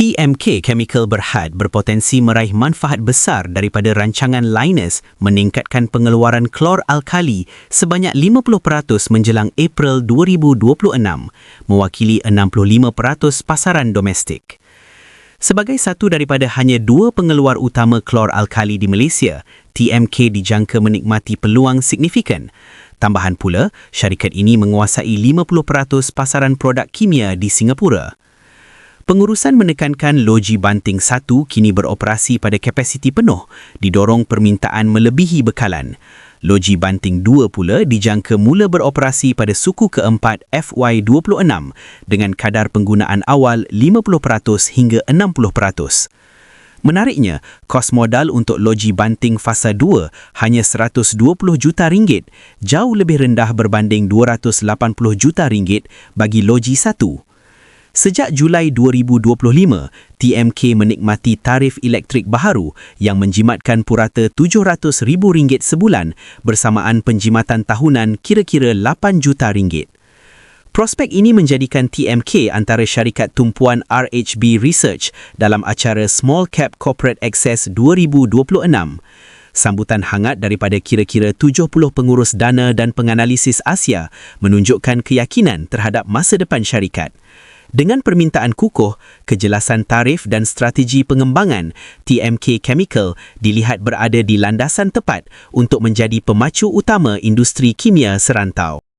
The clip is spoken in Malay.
TMK Chemical Berhad berpotensi meraih manfaat besar daripada rancangan Linus meningkatkan pengeluaran klor alkali sebanyak 50% menjelang April 2026, mewakili 65% pasaran domestik. Sebagai satu daripada hanya dua pengeluar utama klor alkali di Malaysia, TMK dijangka menikmati peluang signifikan. Tambahan pula, syarikat ini menguasai 50% pasaran produk kimia di Singapura. Pengurusan menekankan loji banting 1 kini beroperasi pada kapasiti penuh, didorong permintaan melebihi bekalan. Loji banting 2 pula dijangka mula beroperasi pada suku keempat FY26 dengan kadar penggunaan awal 50% hingga 60%. Menariknya, kos modal untuk loji banting fasa 2 hanya 120 juta ringgit, jauh lebih rendah berbanding 280 juta ringgit bagi loji 1. Sejak Julai 2025, TMK menikmati tarif elektrik baharu yang menjimatkan purata RM700,000 sebulan bersamaan penjimatan tahunan kira-kira 8 juta ringgit. Prospek ini menjadikan TMK antara syarikat tumpuan RHB Research dalam acara Small Cap Corporate Access 2026. Sambutan hangat daripada kira-kira 70 pengurus dana dan penganalisis Asia menunjukkan keyakinan terhadap masa depan syarikat. Dengan permintaan kukuh, kejelasan tarif dan strategi pengembangan, TMK Chemical dilihat berada di landasan tepat untuk menjadi pemacu utama industri kimia serantau.